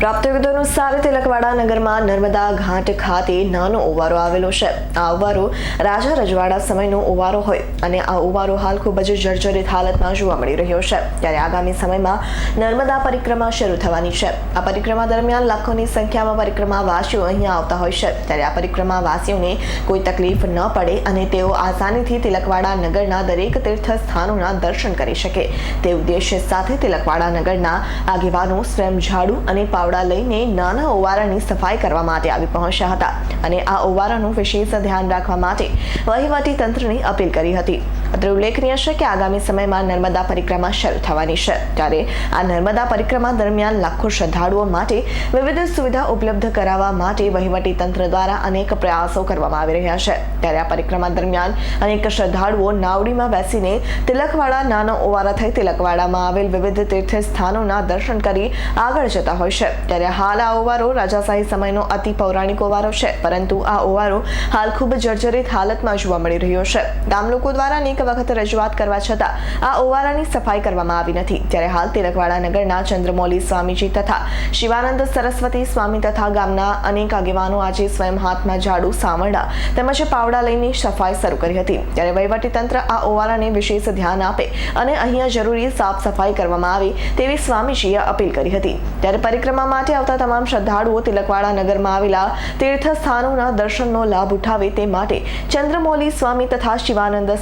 પ્રાપ્ત વિગતો અનુસાર તિલકવાડા નગરમાં નર્મદા ઘાટ ખાતે નાનો ઓવારો આવેલો છે. આ ઓવારો રાજા રજવાડા સમયનો ઓવારો હોય અને આ ઓવારો હાલ ખૂબ જ જર્જરિત હાલતમાં જોવા મળી રહ્યો છે. ત્યારે આગામી સમયમાં નર્મદા પરિક્રમા શરૂ થવાની છે. આ પરિક્રમા દરમિયાન લાખોની સંખ્યામાં પરિક્રમા વાસીઓ અહીંયા આવતા હોય છે. ત્યારે આ પરિક્રમા વાસીઓને કોઈ તકલીફ ન પડે અને તેઓ આસાનીથી તિલકવાડા નગરના દરેક તીર્થ સ્થાનોના દર્શન કરી શકે. તે ઉદ્દેશ્ય સાથે તિલકવાડા નગરના આગેવાનો સ્વયં ઝાડુ અને પાવડા લઈને નાના ઓવારાની સફાઈ કરવા માટે આવી પહોંચ્યા હતા અને આ ઓવારાનું વિશેષ ધ્યાન રાખવા માટે વહીવટી તંત્રની અપીલ કરી હતી. અત્રે ઉલ્લેખનીય છે કે આગામી સમયમાં નર્મદા પરિક્રમા શરૂ થવાની છે. ત્યારે આ નર્મદા પરિક્રમા દરમિયાન લાખો શ્રદ્ધાળુઓ માટે વિવિધ સુવિધા ઉપલબ્ધ કરાવવા માટે વહીવટી તંત્ર દ્વારા અનેક પ્રયાસો કરવામાં આવી રહ્યા છે. ત્યારે આ પરિક્રમા દરમિયાન અનેક શ્રદ્ધાળુઓ નાવડીમાં બેસીને તિલકવાડા નાનો ઓવારા થઈ તિલકવાડામાં આવેલ વિવિધ તીર્થ સ્થાનોના દર્શન કરી આગળ જતા હોય છે. ત્યારે હાલ આ ઓવારો રાજાશાહી સમયનો અતિ પૌરાણિક ઓવારો છે, પરંતુ આ ઓવારો હાલ ખૂબ જર્જરિત હાલતમાં જોવા મળી રહ્યો છે. ગામ લોકો દ્વારા અનેક વખત રજૂઆત કરવા છતાં આ ઓવારાની સફાઈ કરવામાં આવી નથી. ત્યારે હાલ તિલકવાડા નગરના ચંદ્રમૌલી સ્વામીજી તથા શિવાનંદ સરસ્વતી સ્વામી તથા ગામના અનેક આગેવાનો આજે સ્વયં હાથમાં ઝાડુ, સાવરડા તેમજ પાવડા લઈને સફાઈ શરૂ કરી હતી. ત્યારે વહીવટીતંત્ર આ ઓવારાને વિશેષ ધ્યાન આપે અને અહીંયા જરૂરી સાફ સફાઈ કરવામાં આવે તેવી સ્વામીજીએ અપીલ કરી હતી. ત્યારે પરિક્રમા માટે આવતા તમામ શ્રદ્ધાળુઓ તિલકવાડા નગરમાં આવેલા તીર્થ સ્થાનોના દર્શનનો લાભ ઉઠાવે તે માટે ચંદ્રમૌલી સ્વામી તથા શિવાનંદ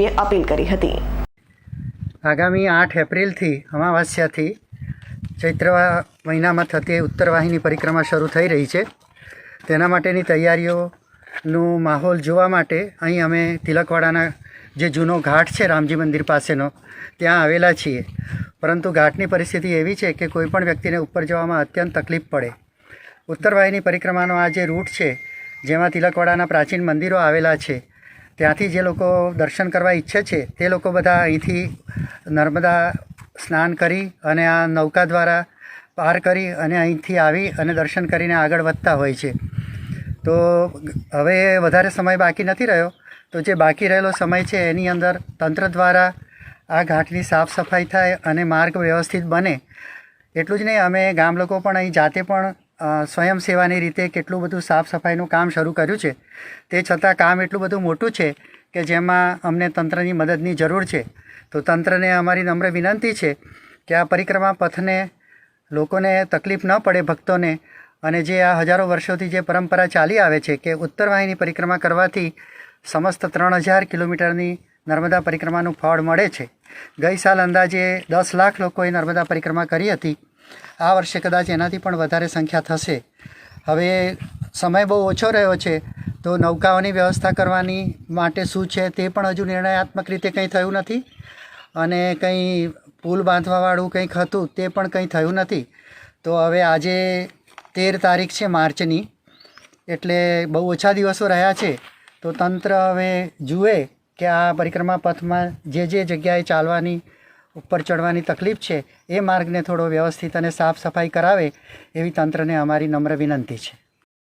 સ્વામીજીએ અપીલ કરી હતી. આગામી આઠ એપ્રિલથી અમાવાસ્યાથી ચૈત્ર મહિનામાં થતી ઉત્તરવાહિની પરિક્રમા શરૂ થઈ રહી છે. તેના માટેની તૈયારીઓનું માહોલ જોવા માટે અહીં અમે તિલકવાડાના જે જૂનો ઘાટ છે રામજી મંદિર પાસેનો, ત્યાં આવેલા છીએ. પરંતુ ઘાટની પરિસ્થિતિ એવી છે કે કોઈપણ વ્યક્તિને ઉપર જવામાં અત્યંત તકલીફ પડે. ઉત્તરવાહિની પરિક્રમાનો આ જે રૂટ છે, જેમાં તિલકવાડાના પ્રાચીન મંદિરો આવેલા છે ત્યાંથી જે લોકો દર્શન કરવા ઈચ્છે છે, તે લોકો બધા અહીંથી નર્મદા સ્નાન કરી અને આ નૌકા દ્વારા પાર કરી અને અહીંથી આવી અને દર્શન કરીને આગળ વધતા હોય છે. તો હવે વધારે સમય બાકી નથી રહ્યો. તો જે બાકી રહેલો સમય છે, એની અંદર તંત્ર દ્વારા આ ઘાટની સાફ સફાઈ થાય અને માર્ગ વ્યવસ્થિત બને. એટલું જ નહીં, અમે ગામ લોકો પણ અહીં જાતે પણ સ્વયંસેવાની રીતે કેટલું બધું સાફ સફાઈનું કામ શરૂ કર્યું છે. તે છતાં કામ એટલું બધું મોટું છે કે જેમાં અમને તંત્રની મદદની જરૂર છે. તો તંત્રને અમારી નમ્ર વિનંતી છે કે આ પરિક્રમા પથને લોકોને તકલીફ ન પડે ભક્તોને અને જે આ હજારો વર્ષોથી જે પરંપરા ચાલી આવે છે કે ઉત્તરવાહિની પરિક્રમા કરવાથી સમસ્ત ત્રણ હજાર કિલોમીટરની નર્મદા પરિક્રમાનું ફળ મળે છે. ગઈ સાલ અંદાજે દસ લાખ લોકોએ નર્મદા પરિક્રમા કરી હતી. આ વર્ષે કદાચ એનાથી પણ વધારે સંખ્યા થશે. હવે સમય બહુ ઓછો રહ્યો છે, તો નૌકાઓની વ્યવસ્થા કરવાની માટે શું છે તે પણ હજુ નિર્ણયાત્મક રીતે કંઈ થયું નથી અને કંઈ પુલ બાંધવાવાળું કંઈક હતું તે પણ કંઈ થયું નથી. તો હવે આજે તેર તારીખ છે માર્ચની, એટલે બહુ ઓછા દિવસો રહ્યા છે. તો તંત્ર હવે જુએ કે આ પરિક્રમા પથમાં જે જે જગ્યાએ ચાલવાની ઉપર ચડવાની તકલીફ છે એ માર્ગને થોડો વ્યવસ્થિત અને સાફ સફાઈ કરાવે એવી તંત્રને અમારી નમ્ર વિનંતી છે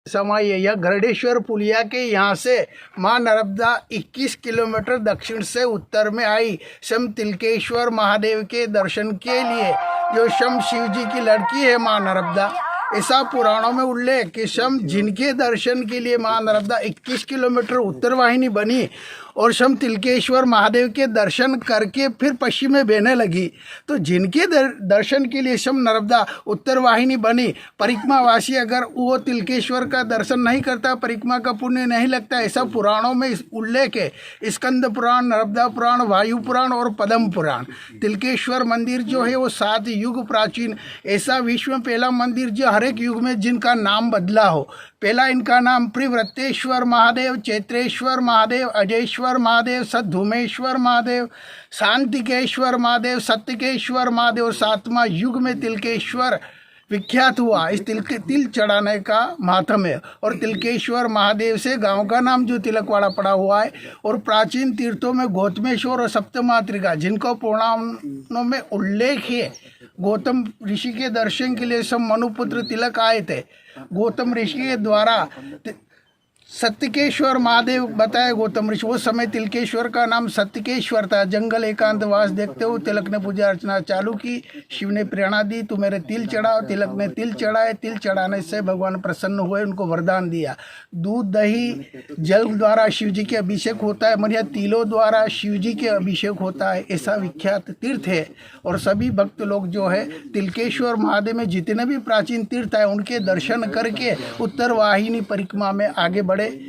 समय यह गरुड़ेश्वर पुलिया के यहाँ से माँ नर्मदा 21 किलोमीटर दक्षिण से उत्तर में आई शम तिलकेश्वर महादेव के दर्शन के लिए जो शम शिव जी की लड़की है माँ नर्मदा ऐसा पुराणों में उल्लेख कि शम जिनके दर्शन के लिए माँ नर्मदा 21 किलोमीटर उत्तर वाहिनी बनी और शम तिलकेश्वर महादेव के दर्शन करके फिर पश्चिम में बहने लगी। तो जिनके दर, दर्शन के लिए शम नर्मदा उत्तर वाहिनी बनी परिक्रमावासी अगर वो तिलकेश्वर का दर्शन नहीं करता परिक्रमा का पुण्य नहीं लगता ऐसा पुराणों में उल्लेख है। स्कंद पुराण नर्मदा पुराण वायु पुराण और पद्म पुराण। तिलकेश्वर मंदिर जो है वो सात युग प्राचीन ऐसा विश्व में पहला मंदिर जो हर एक युग में जिनका नाम बदला हो। पहला इनका नाम प्रिव्रतेश्वर महादेव, चैत्रेश्वर महादेव अजयेश्वर महादेव, सद्धुमेश्वर महादेव, शांतिकेश्वर महादेव, सत्यकेश्वर महादेव और सातवां युग में तिलकेश्वर विख्यात हुआ। इस तिल तिल चढ़ाने का मातम है और तिलकेश्वर महादेव से गाँव का नाम जो तिलकवाड़ा पड़ा हुआ है और प्राचीन तीर्थों में गौतमेश्वर और सप्तमात्रिका जिनको पुराणों में उल्लेख है गौतम ऋषि के दर्शन के लिए सब मनुपुत्र तिलक आए थे। गौतम ऋषि के द्वारा सत्यकेश्वर महादेव बताए गौतम ऋषि, उस समय तिलकेश्वर का नाम सत्यकेश्वर था। जंगल एकांतवास देखते हुए तिलक ने पूजा अर्चना चालू की। शिव ने प्रेरणा दी तू मेरे तिल चढ़ाओ। तिलक ने तिल चढ़ाए, तिल चढ़ाने से भगवान प्रसन्न हुए, उनको वरदान दिया। दूध, दही, जल द्वारा शिव जी के अभिषेक होता है, मरिया तिलों द्वारा शिव जी के अभिषेक होता है, ऐसा विख्यात तीर्थ है। और सभी भक्त लोग जो है, तिलकेश्वर महादेव में जितने भी प्राचीन तीर्थ है उनके दर्शन करके उत्तर वाहिनी परिक्रमा में आगे बढ़े। ಕಡೆ